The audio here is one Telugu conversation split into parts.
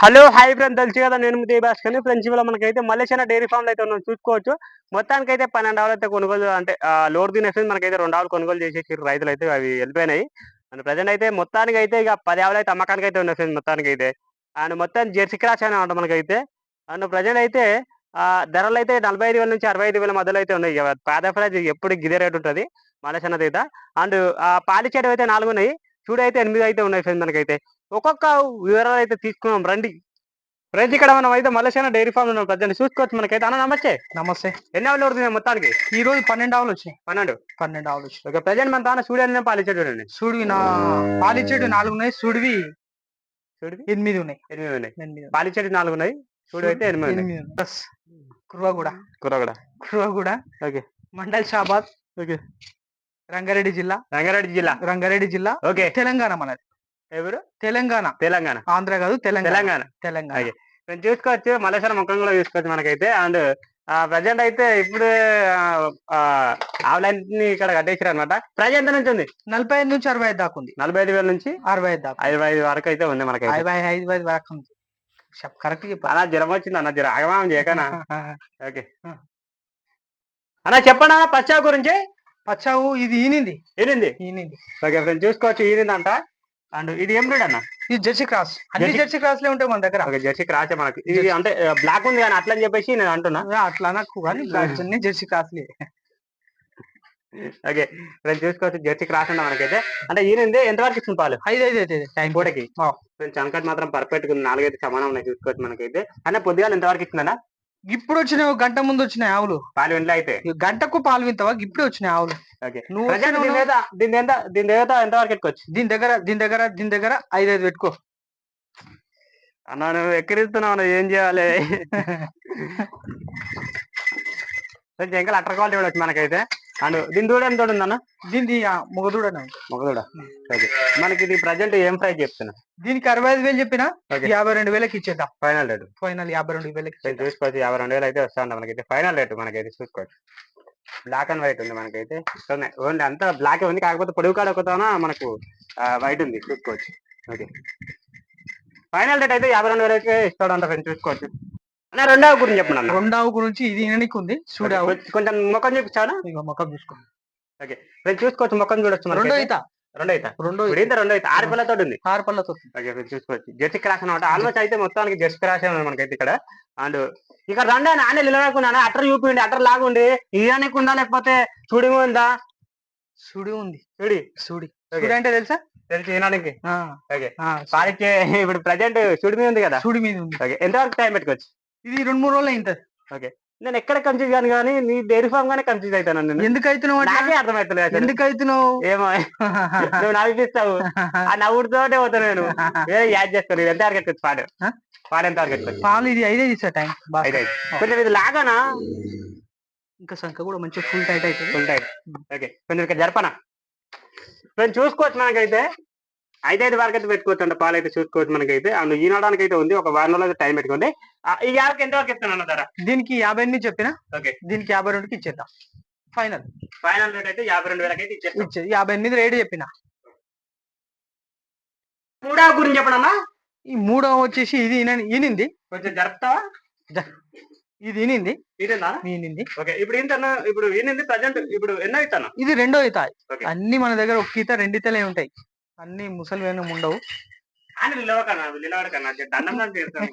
Hello hi friend. తెలుసు కదా నేను దేవి భాస్కర్ని. ఫ్రెండ్స్ ఇవాళ మనకైతే మలేషియా డైరీ ఫామ్లో అయితే ఉన్నాం. చూసుకోవచ్చు. మొత్తానికి అయితే పన్నెండు ఆవులు అయితే కొనుగోలు అంటే లోడ్ తినేసి మనకైతే రెండు ఆవులు కొనుగోలు చేసేసి రైతులు అయితే. అవి వెళ్ళిపోయినాయి. అండ్ ప్రజెంట్ అయితే మొత్తానికి అయితే ఇక పది ఆవులు అయితే అమ్మకానికి అయితే ఉన్నాయి మొత్తానికి అయితే. అండ్ మొత్తం జెర్సీ క్రాస్ అని అంట మనకైతే. అండ్ ప్రజెంట్ అయితే ధరలు అయితే నలభై ఐదు వేల నుంచి అరవై ఐదు వేల మధ్యలో అయితే ఉన్నాయి. పాద పేద ప్రైజ్ ఎప్పుడు గిదే రేట్ ఉంటుంది. మలేషియా అయితే. అండ్ పాలిచ్చేటివి అయితే నాలుగు ఉన్నాయి. చూడు అయితే ఎనిమిది అయితే ఉన్నాయి ఫ్రెండ్స్ మనకైతే. ఒక్కొక్క వివరాలు అయితే తీసుకున్నాం. రండి. ఫ్రెండ్స్ ఇక్కడ మనం అయితే మలేషియా డైరీ ఫామ్ ఉన్నాం ప్రజెంట్. చూసుకోవచ్చు మనకైతే. అన్న నమస్తే. నమస్తే. ఎన్ని ఆవులు పడుతున్నాయి మొత్తానికి? ఈ రోజు పన్నెండు ఆవులు వచ్చినాయి పన్నెండు. పన్నెండు ఆవులు వచ్చినాయి ఓకే ప్రజెంట్ మన తాను స్టూడియో పాలిచ్చేటి చూడండి సూడివి నా పాలిచ్చేటి నాలుగు ఉన్నాయి. సూడివి చూడు ఎనిమిది ఉన్నాయి. ఎనిమిది ఉన్నాయి. ఎనిమిది నాలుగు ఉన్నాయి. చూడు అయితే ఎనిమిది ఉన్నాయి. ప్లస్ కుర్వగూడ కూర కూడా కుర్వగూడ ఓకే. మండల్ షాబాద్. ఓకే. రంగారెడ్డి జిల్లా. రంగారెడ్డి జిల్లా. రంగారెడ్డి జిల్లా. ఓకే. తెలంగాణ మనది. ఎవరు? తెలంగాణ. తెలంగాణ. ఆంధ్ర కాదు తెలంగాణ. తెలంగాణ. మేము చూసుకోవచ్చు మలేషియా ముఖం కూడా చూసుకోవచ్చు మనకైతే. అండ్ ప్రజెంట్ అయితే ఇప్పుడు ఆవులన్నీ ఇక్కడ కట్టేసారు అనమాట ప్రైజ్ ఎంత నుంచి ఉంది? నలభై ఐదు నుంచి అరవై ఐదు దాకా ఉంది. నలభై ఐదు వేల నుంచి అరవై ఐదు దాకా. ఐదు ఐదు వరకు అయితే ఉంది మనకైతే. అరవై ఐదు ఐదు దాకా ఉంది. కరెక్ట్ చెప్పాలి అలా జ్వరం వచ్చింది అన్న జ్వరం. ఆగమానం చేయకనా? ఓకే. అన్న చెప్పండి అన్న పచ్చా గురించి. పచ్చావు ఇది ఈనింది. ఏనింది ఈనింది. ఓకే ఫ్రెండ్ చూసుకోవచ్చు ఈనిందంట. అండ్ ఇది ఏం బ్రీడ్ అన్న? ఇది జెర్సీ క్రాస్. అన్ని జెర్సీ- క్రాస్ లే ఉంటాయి మన దగ్గర. ఓకే జెర్సీ క్రాచ్ మనకి. ఇది అంటే బ్లాక్ ఉంది కానీ అట్లా అని చెప్పేసి నేను అంటున్నా. అట్లా నాకు కానీ అన్ని జెర్సీ క్రాస్లే. ఓకే ఫ్రెండ్ చూసుకోవచ్చు. జెర్సీ క్రాస్ అన్న మనకైతే? అంటే ఈనింది ఎంతవరకు ఇస్తుంది పాలు? ఐదు ఐదు అయితే టైం పూటకి. ఫ్రెండ్స్ చనకట్ మాత్రం పర్ఫెక్ట్ ఉంది. నాలుగైతే సమానం ఉన్నాయి చూసుకోవచ్చు మనకైతే. అన్న పొద్దుగాల ఎంతవరకు ఇస్తుందన్న ఇప్పుడు వచ్చినాయి ఒక గంట ముందు వచ్చినాయి ఆవులు. పాలు ఇంట్లో అయితే గంటకు పాలు వింతవా ఇప్పుడే వచ్చినాయి ఆవులు దీని దీని ఎంత దీని దగ్గర దీని దగ్గర దీని దగ్గర ఐదు ఐదు పెట్టుకో. అన్న నువ్వు ఎక్కిరిస్తున్నావు ఏం చేయాలి? ఇంకా అట్టర్ క్వాలిటీ కూడా వచ్చి మనకైతే. అండ్ దీని దూడ ఎంత ఉందన్న దీని మొగదూడనే. మొగదూడ ఓకే. మనకి ఇది ప్రజెంట్ ఏం ప్రైస్ చెప్తున్నా? దీనికి అరవై ఐదు వేలు చెప్పినా? యాభై రెండు వేలకి ఇచ్చేద్దాం. Final rate. ఫైనల్ యాభై రెండు వేలకి. చూసుకోవచ్చు యాభై రెండు వేలు అయితే వస్తా ఉంది మనకైతే. ఫైనల్ రేటు మనకైతే చూసుకోవచ్చు. బ్లాక్ అండ్ వైట్ ఉంది మనకైతే. ఓన్లీ అంతా బ్లాక్ ఉంది. కాకపోతే పొడుగు కాడ ఒకతాన మనకు వైట్ ఉంది. చూసుకోవచ్చు. ఓకే. ఫైనల్ రేట్ అయితే యాభై రెండు వేలకి ఇస్తాడు అంట ఫ్రెండ్. చూసుకోవచ్చు. అన్న రెండవ గురించి చెప్పండి అన్న రెండు ఆవు గురించి ఇది ఈయనకి ఉంది చూడావు కొంచెం- ముఖం చూపించావా ఇక ముఖం చూసుకో. ఫ్రెండ్ చూసుకోవచ్చు ముఖం చూడొచ్చు రెండో. ఈత. రెండో అయితే రెండో ఇంత రెండో అయితే ఆరు పిల్లతో ఉంది. ఆరు పళ్ళతో ఓకే ఫ్రెండ్ చూసుకోవచ్చు. జెర్సీ క్రాస్ అనమాట ఆల్మోస్ట్ అయితే మొత్తానికి జెర్సీ క్రాస్ మనకైతే ఇక్కడ. అండ్ ఇక్కడ రండి నాన్న నిలబడుకున్నాను అటర్ చూపిండి అటర్ లాగుండి ఇయడానికి ఉందా లేకపోతే చూడి ఉందా? సుడి ఉంది. చూడి? సుడి ఓకే. సుడి అంటే తెలుసా? తెలిసి వినడానికి. ఓకే. ఇప్పుడు ప్రజెంట్ చూడి మీద ఉంది కదా? సుడి మీద ఉంది. ఓకే ఎంతవరకు టైం పెట్టుకోవచ్చు? ఇది రెండు మూడు రోజులు అయింది నేను ఎక్కడ కన్ఫ్యూజ్ కాను కానీ నీ డైరీ ఫామ్ గానే కన్ఫ్యూజ్ అవుతాను నేను. ఎందుకు అవుతున్నావు? నాకే అర్థమవుతలేదు. ఎందుకు అవుతున్నావు ఏమో. నువ్వు నవ్విస్తావు ఆ నవ్వుడుతోటే పోతాను నేను. వేరే యాడ్ చేస్తాను ఎంత వరకు వచ్చి పాడు? పాడు ఎంత వచ్చి పాలు ఇది ఐదే ఇస్తా టైం. అయితే కొంచెం ఇది లాగానా? ఇంకా సంఖ్య కూడా మంచిగా ఫుల్ టైట్ అవుతుంది ఉంటాయి ఓకే. కొంచెం ఇక్కడ జరపనా? కొంచెం చూసుకోవచ్చు మనకైతే. ఐదైదు వరకు అయితే పెట్టుకోవచ్చు అంటే పాలు అయితే చూసుకోవచ్చు మనకైతే. అండ్ ఈనడానికి అయితే ఉంది. ఒక వారం రోజులు టైం పెట్టుకోండి. ఈ యాభైకి ఎంత వరకు ఇస్తాను ధర? దీనికి యాభై ఎనిమిది చెప్పిన? ఓకే. దీనికి యాభై రెండుకి ఇచ్చేద్దాం. ఫైనల్ ఫైనల్ రేట్ అయితే యాభై రెండు వేలకి అయితే ఇచ్చేస్తాం. ఇచ్చే యాభై ఎనిమిది రేటు చెప్పిన. మూడవ గురించి చెప్పడమ్మా ఈ మూడో వచ్చేసి ఇది ఈన- ఈనింది కొంచెం జరుపుతావా? ఇది ఈనింది ఈనింది ఓకే. ఇప్పుడు ఏంటన్నా ఇప్పుడు ఈయనంది ప్రజెంట్ ఇప్పుడు ఎన్నో ఇస్తాను? ఇది రెండో ఓకే. అన్ని మన దగ్గర ఒక్క ఈత రెండు ఈతలే ఉంటాయి. అన్ని ముసలి ఉండవు అని నిలవకన్నా నిలవడకన్నా దండం నాకు చేస్తాను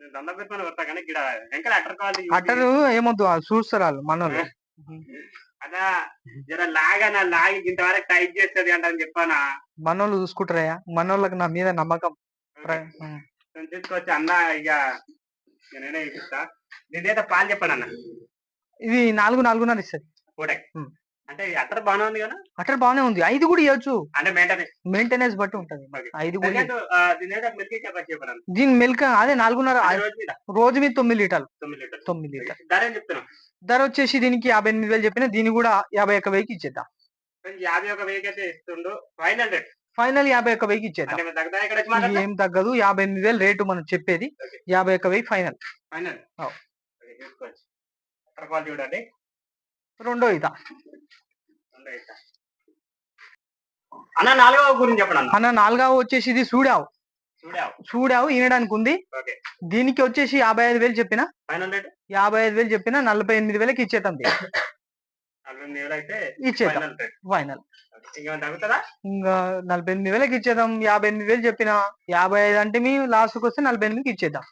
దండం పెట్టుకొని వస్తా కానీ ఇక్కడ వెంకట అటర్ కావాలి అట్టరు ఏమొద్దు వాళ్ళు చూస్తారు వాళ్ళు మనోళ్ళు. అదా జర లాగా లాగి ఇంతవరకు టైట్ చేస్తుంది అంట అని చెప్పానా? మనోళ్ళు చూసుకుంటారయ్యా మనోళ్ళకి నా మీద నమ్మకం. తీసుకొచ్చి అన్న ఇక నేనే నేనైతే పాలు చెప్పాను అన్న ఇది నాలుగు నాలుగున్నర ఇస్తుంది. అంటే అటర్ బాగానే ఉంది కదా? అటర్ బాగానే ఉంది. ఐదు కూడా ఇవ్వచ్చు అంటే మెయింటెనెన్స్ మెయింటెనెన్స్ బట్టి ఉంటది. ఐదు కూడా. దీని మిల్క్ అదే నాలుగున్నర రోజు మీద? తొమ్మిది లీటర్లు. తొమ్మిది లీటర్. ధర చెప్తున్నాం ధర వచ్చేసి దీనికి యాభై ఎనిమిది వేలు చెప్పిన దీని కూడా యాభై ఒక్క వెయ్యికి ఇచ్చేద్దాం. యాభై ఒక వెయ్యి అయితే ఇస్తుండు. ఫైనల్ రేట్ ఫైనల్ యాభై ఒక్క వెయ్యికి ఇచ్చేద్దాం. ఏం తగ్గదు. యాభై ఎనిమిది వేలు రేటు మనం చెప్పేది. యాభై ఒక్క వెయ్యి ఫైనల్. ఫైనల్. క్వాలిటీ చూడండి రెండో ఈత. ఇక. అన్న నాలుగవ గురించి చెప్పండి అన్న. నాలుగవ వచ్చేసి ఇది సూడావు. చూడావు చూడావు ఈనడానికి ఉంది దీనికి వచ్చేసి యాభై ఐదు వేలు చెప్పిన? యాభై ఐదు వేలు చెప్పిన నలభై ఎనిమిది వేలకి అయితే ఇచ్చేద్దాం. ఫైనల్. ఇంకా నలభై ఎనిమిది వేలకి ఇచ్చేద్దాం. యాభై ఎనిమిది వేలు చెప్పిన. యాభై ఐదు అంటే మీ లాస్ట్కి వస్తే నలభై ఎనిమిదికి ఇచ్చేద్దాం.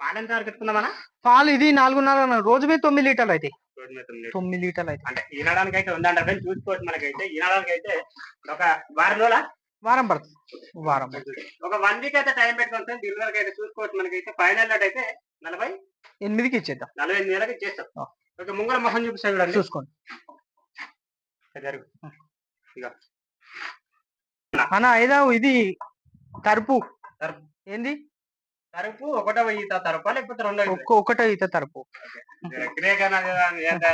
పాలు ఎంత వరకు ఎత్తుకుందామన్నా పాలు ఇది నాలుగున్నర రోజు మీద తొమ్మిది లీటర్లు అయితే. తొమ్మిది లీటర్లు. అయితే. అంటే ఈనడానికి అయితే ఉందంట ఫ్రెండ్స్ చూసుకోవచ్చు మనకైతే. ఈనడానికి అయితే ఒక వారం రోజుల? వారం పడుతుంది. వారం. ఒక వన్ వీక్ అయితే టైం పెట్టుకుంటాం డెలివరీకి అయితే చూసుకోవచ్చు మనకైతే. ఫైనల్ అయితే నలభై ఎనిమిదికి ఇచ్చేద్దాం. నలభై ఎనిమిది వేలకి ఇచ్చేస్తాం. ఓకే ముంగల మొహం చూపిస్తాం చూడండి. చూసుకోండి. జరుగు. ఇక అన్న ఐదా ఇది తరుపు తరుపు. ఏంది? తరుపు ఒకటో ఈత తరపా లేకపోతే రెండో ఈత? ఒక్క ఒకటో ఈత తరుపు. కన్నా ఎంత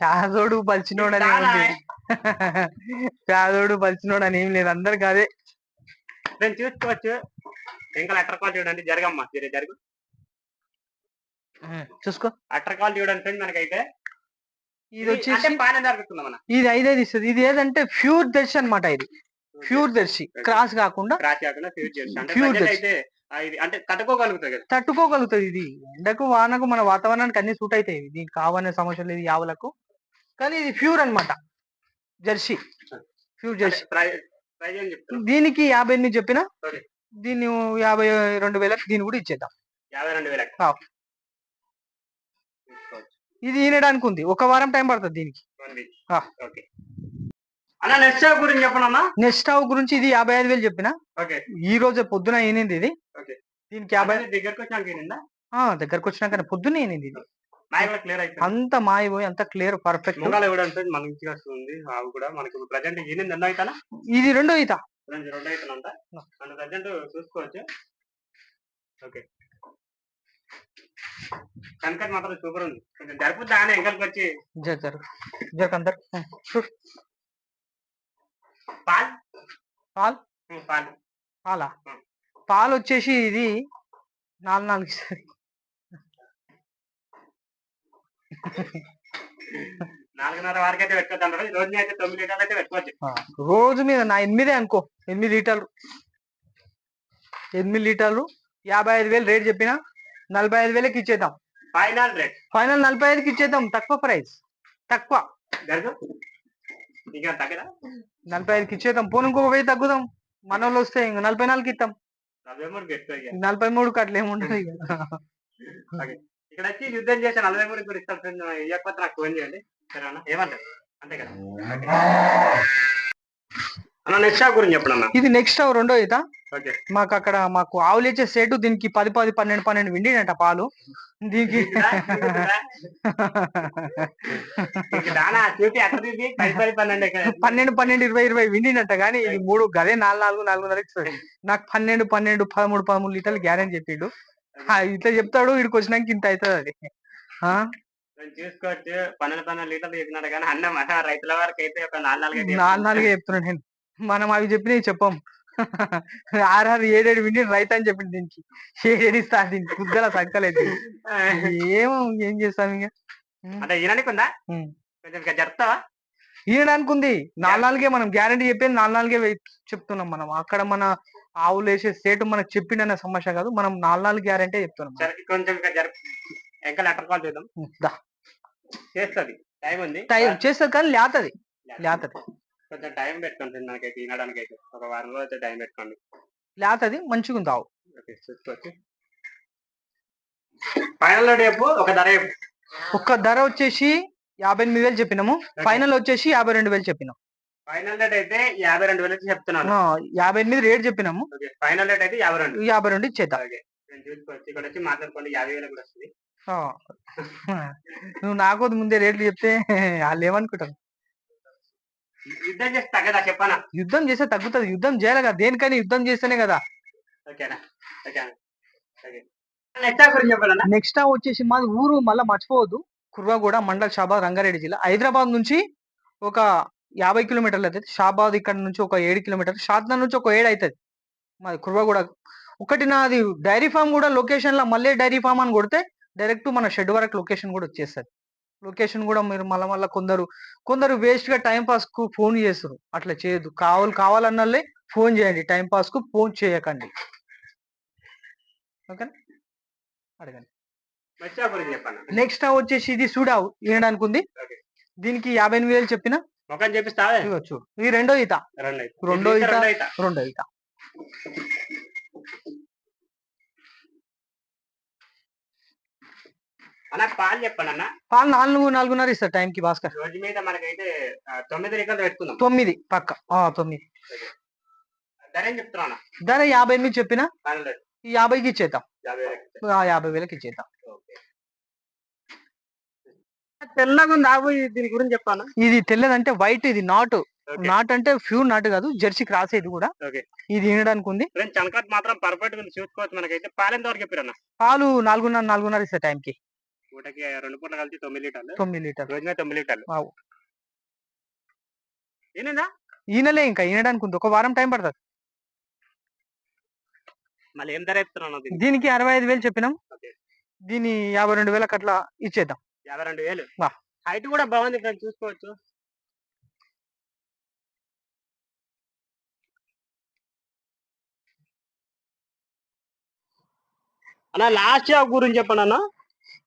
పేదోడు బలిచినోడు అని చాలా. ఏముంది పేదోడు బలిచినోడు అని ఏం లేదు అందరికి అదే. నేను చూసుకోవచ్చు. ఇంకా అట్టర్ కాల్ చూడండి జరగమ్మా జరి జరుగు. చూసుకో. అట్టర్ కాల్ చూడండి ఫ్రెండ్ మనకైతే. ఇది వచ్చేసి జరుగుతుందా మన ఇది ఐదైదు ఇస్తుంది. ఇది ఏదంటే ప్యూర్ దర్శి అన్నమాట ఇది. ప్యూర్ దర్శి క్రాస్ కాకుండా క్రాస్ కాకుండా చేస్తాం అంటే Pure దర్శి. అయితే ఇది అంటే తట్టుకోగలుగుతాయి కదా. తట్టుకోగలుగుతుంది ఇది. ఎండకు వానకు మన వాతావరణానికి అన్ని సూట్ అవుతాయి. దీనికి కావాలనే సమస్య లేదు ఈ ఆవులకు కానీ ఇది ప్యూర్ అన్నమాట. జెర్సీ. Pure Jersey. దీనికి యాభై ఎనిమిది చెప్పిన. దీన్ని యాభై రెండు వేలకు దీన్ని కూడా ఇచ్చేద్దాం. యాభై రెండు వేలకు. ఇది ఈనడానికి ఉంది. ఒక వారం టైం పడుతుంది దీనికి. ఓకే. అన్న నెక్స్ట్ గురించి చెప్పనమ్మా నెక్స్ట్ స్టవ్ గురించి ఇది యాభై ఐదు వేలు చెప్పిన. ఓకే. ఈ రోజే పొద్దున ఈనింది ఇది. దీనికి యాభై దగ్గరకు ఆ, దగ్గరకు వచ్చినాక పొద్దున ఈనింది ఇది. మాయ క్లియర్ అంత మాయిపోయి అంత క్లియర్ పర్ఫెక్ట్ మంచిగా వస్తుంది. ఆవు కూడా మనకి ప్రజెంట్ ఈనింది ఎన్నో అవుతానా ఇది రెండో ఈత. రెండు రెండు అవుతానంట మన ప్రజెంట్ చూసుకోవచ్చు. ఓకే. కనకట్ మాత్రం సూపర్ ఉంది. కొంచెం జరుపు దాని ఎంకల్కి వచ్చి జర అందరు పాల్. పాలు? పాలు. పాలా? వచ్చేసి ఇది నాలుగు నాలుగు ఇస్తుంది నాలుగున్నర వరకు అయితే పెట్టుకోవచ్చు ఈ రోజు అయితే తొమ్మిది లీటర్లు అయితే పెట్టుకోవచ్చు రోజు మీద నా ఎనిమిదే అనుకో. ఎనిమిది లీటర్లు. ఎనిమిది లీటర్లు. యాభై ఐదు వేలు రేట్ చెప్పిన నలభై ఐదు వేలకి ఇచ్చేద్దాం. Final rate. ఫైనల్ నలభై ఐదుకి ఇచ్చేద్దాం. తక్కువ ప్రైస్. తక్కువ. ఇంకా తగ్గదా? నలభై ఐదుకి ఇచ్చేద్దాం. పోను ఇంకొక వెయ్యి తగ్గుదాం. మన వాళ్ళు వస్తే ఇంక నలభై నాలుగుకి ఇస్తాం నలభై మూడు. నలభై మూడుకి అట్లా ఏముండదు. ఇక్కడ వచ్చి యుద్ధం చేసి నలభై మూడు కూడా ఇస్తాను ఫ్రెండ్ ఇవ్వకపోతే నాకు ఫోన్ చేయండి. సరేనా? ఏమంటారు? అంతే కదా? నెక్స్ట్ షాప్ గురించి చెప్పండి అన్న. ఇది నెక్స్ట్ రెండో ఈత. ఓకే మాకు అక్కడ మాకు ఆవులు ఇచ్చే సేటు దీనికి పది పది పన్నెండు పన్నెండు విండినట పాలు. దీనికి పన్నెండు. పన్నెండు ఇరవై ఇరవై విండినట్ట కానీ ఇది మూడు గదే నాలుగు నాలుగు నాలుగున్నర ఇస్తుంది నాకు పన్నెండు పన్నెండు పదమూడు పదమూడు లీటర్లు గ్యారెంటీ చెప్పిండు. ఇట్లా చెప్తాడు ఇక్కడికి వచ్చినాక ఇంత అవుతుంది అది. చూసుకోవచ్చు. పన్నెండు పన్నెండు లీటర్లు చెప్పినాడు కానీ అన్న రైతుల వరకు అయితే నాలుగు నాలుగు అయితే నాలుగు నాలుగే చెప్తున్నాను నేను. మనం అవి చెప్పినవి చెప్పం. ఆర్ఆర్ ఏడేడు విండి రైతు అని చెప్పింది దీనికి. ఏడేడు ఇస్తా దీనికి కుద్దల సంకలేదు ఏమో ఏం చేస్తాం ఇక అంటే ఉమ్. కొంచెం ఇక జరుపుతావా? ఈయడానికి ఉంది నాలుగు నాలుగే మనం గ్యారంటీ చెప్పేది నాలుగు నాలుగే చెప్తున్నాం మనం. అక్కడ మన ఆవులు వేసే సేటు మనకు చెప్పిండన్న సమస్య కాదు. మనం నాలుగు నాలుగు గ్యారంటీ చెప్తున్నాం కొంచెం ఇక లెటర్ కాల్ చేద్దాం. చేస్తుంది. టైం ఉంది. టైం చేస్తుంది కానీ లేతది. లేతది. కొంచెం టైం పెట్టుకోండి మనకైతే వినడానికి అయితే ఒక వారం రోజు అయితే టైం పెట్టుకోండి. లేతది మంచిగా ఉంది ఆవు. ఓకే చూసుకోవచ్చు ఫైనల్ రేపు ఒక ధర చెప్పు. ఒక్క ధర వచ్చేసి యాభై ఎనిమిది వేలు చెప్పినాము. ఫైనల్ వచ్చేసి యాభై రెండు వేలు చెప్పినాం. ఫైనల్ రేట్ అయితే యాభై రెండు వేలు చెప్తున్నాను. ఆ, యాభై ఎనిమిది రేట్ చెప్పినాము. ఓకే ఫైనల్ రేట్ అయితే యాభై రెండు. యాభై రెండు ఇచ్చేద్దాం నేను చూసుకోవచ్చు ఇక్కడ వచ్చి మాట్లాడుకోండి యాభై వేలకు కూడా వస్తుంది. ఆ. నువ్వు నాకు ముందే రేట్లు చెప్తే వాళ్ళు ఏమనుకుంటారు? యుద్ధం చేసి తగ్గదా చెప్పనా? యుద్ధం చేస్తే తగ్గుతుంది. యుద్ధం చేయాలి కదా దేనికైనా యుద్ధం చేస్తేనే కదా. ఓకేనా? ఓకేనా? నెక్స్ట్ వచ్చేసి మాది ఊరు మళ్ళీ మర్చిపోవద్దు. కుర్వాగూడ మండల్ షాబాద్ రంగారెడ్డి జిల్లా. హైదరాబాద్ నుంచి ఒక యాభై కిలోమీటర్లు అవుతుంది షాబాద్ ఇక్కడ నుంచి ఒక ఏడు కిలోమీటర్లు. షాద్నా నుంచి ఒక ఏడు అవుతుంది మాది కుర్వాగూడ ఒకటి నాది డైరీ ఫామ్ కూడా లొకేషన్లో మళ్ళీ డైరీ ఫామ్ అని కొడితే డైరెక్ట్ మన షెడ్ వరకు లొకేషన్ కూడా వచ్చేస్తుంది. లొకేషన్ కూడా మీరు మళ్ళా మళ్ళా కొందరు కొందరు వేస్ట్గా టైం పాస్కు ఫోన్ చేస్తారు. అట్లా చేయొద్దు. కావాలి కావాలన్నలే ఫోన్ చేయండి. టైం పాస్కు ఫోన్ చేయకండి. ఓకే అడగండి. నెక్స్ట్ వచ్చేసి ఇది ఉంది Okay. దీనికి యాభై ఎనిమిది వేలు చెప్పిన? చూడు. ఇది రెండో ఈత రెండు ఈత. రెండో ఈత రెండో ఈత అన్న పాలు చెప్పండి అన్న పాలు నాలుగు నాలుగున్నర ఇస్తారు టైంకి భాస్కర్. రోజు మీద మనకైతే తొమ్మిది లీటర్లు పెట్టుకుందాం. తొమ్మిది పక్క. తొమ్మిది. ధర ఏం చెప్తున్నా ధర యాభై ఎనిమిది చెప్పిన? యాభైకి ఇచ్చేద్దాం. యాభై వేలకి. ఇచ్చేద్దాం. తెల్లగా ఉంది? ఇది దీని గురించి చెప్పాను ఇది తెల్లదంటే వైట్ ఇది నాటు. నాట్ అంటే ప్యూర్ నాటు కాదు జెర్సీ క్రాస్ ఇది కూడా. ఇది తినడానికి ఉంది. చనకట్ మాత్రం పర్ఫెక్ట్ చూసుకోవచ్చు మనకైతే. పాలు ఎంత వరకు చెప్పారన్న? పాలు నాలుగున్నర నాలుగున్నర ఇస్తారు టైంకి. పూటకి రెండు పూటలు కలిసి తొమ్మిది లీటర్లు. తొమ్మిది లీటర్ రోజు మీద తొమ్మిది లీటర్లు. ఆవు. ఏనందా ఈనలే ఇంకా ఈనడానికి ఉంది ఒక వారం టైం పడుతుంది. మళ్ళీ ఏం ధర చెప్తున్నాను దీనికి? అరవై ఐదు వేలు చెప్పినాం. దీని యాభై రెండు వేలకు అట్లా ఇచ్చేద్దాం. యాభై రెండు వేలు? వా. హైట్ కూడా బాగుంది ఫ్రెండ్స్ చూసుకోవచ్చు. అన్న లాస్ట్ జాబ్ గురించి చెప్పండి అన్న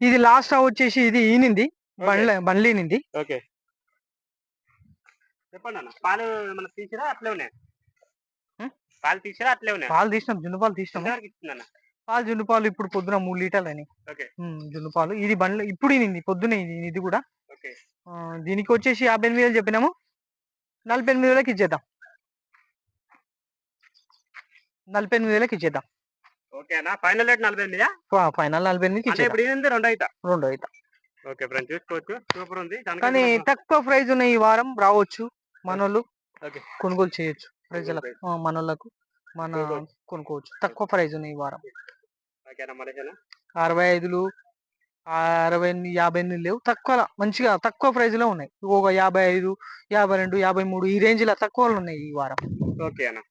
ఇది లాస్ట్ వచ్చేసి ఇది ఈనింది. బండ్ల బండ్లీనింది ఓకే. చెప్పండి అన్న. పాలు ఏమన్నా తీసిరా? అట్లే ఉన్నాయి? పాలు తీసిరా? అట్లే ఉన్నాయి? పాలు తీసినాం. జున్ను పాలు అన్న పాలు జున్ను పాలు ఇప్పుడు పొద్దున మూడు లీటర్లు అని. జున్ను పాలు. ఇది బండ్ల ఇప్పుడు ఈనింది. పొద్దున ఇది కూడా. దీనికి వచ్చేసి యాభై ఎనిమిది వేలు చెప్పినాము. నలభై ఎనిమిది వేలకి ఇచ్చేద్దాం. నలభై ఎనిమిది వేలకి ఇచ్చేద్దాం. ఓకే అన్న ఫైనల్ రేట్ నలభై ఎనిమిదా? ఫైనల్ నలభై ఇచ్చేద్దాం. ఇప్పుడు రెండు అవుతా రెండు ఓకే ఫ్రెండ్స్ చూసుకోవచ్చు. సూపర్ ఉంది. కానీ తక్కువ ప్రైస్ ఉన్న ఈ వారం రావచ్చు. మనోళ్ళు. కొనుగోలు చేయొచ్చు. ప్రజలకు మనోళ్ళకు మన కొనుక్కోవచ్చు. తక్కువ ప్రైస్ ఉన్న ఈ వారం. ఓకేనా అరవై ఐదులు అరవై ఎనిమిది యాభై ఎనిమిది లేవు. తక్కువ మంచిగా తక్కువ ప్రైస్లో ఉన్నాయి. ఒక యాభై ఐదు యాభై రెండు యాభై మూడు ఈ రేంజ్లో తక్కువ ఉన్నాయి ఈ వారం. ఓకే అన్న.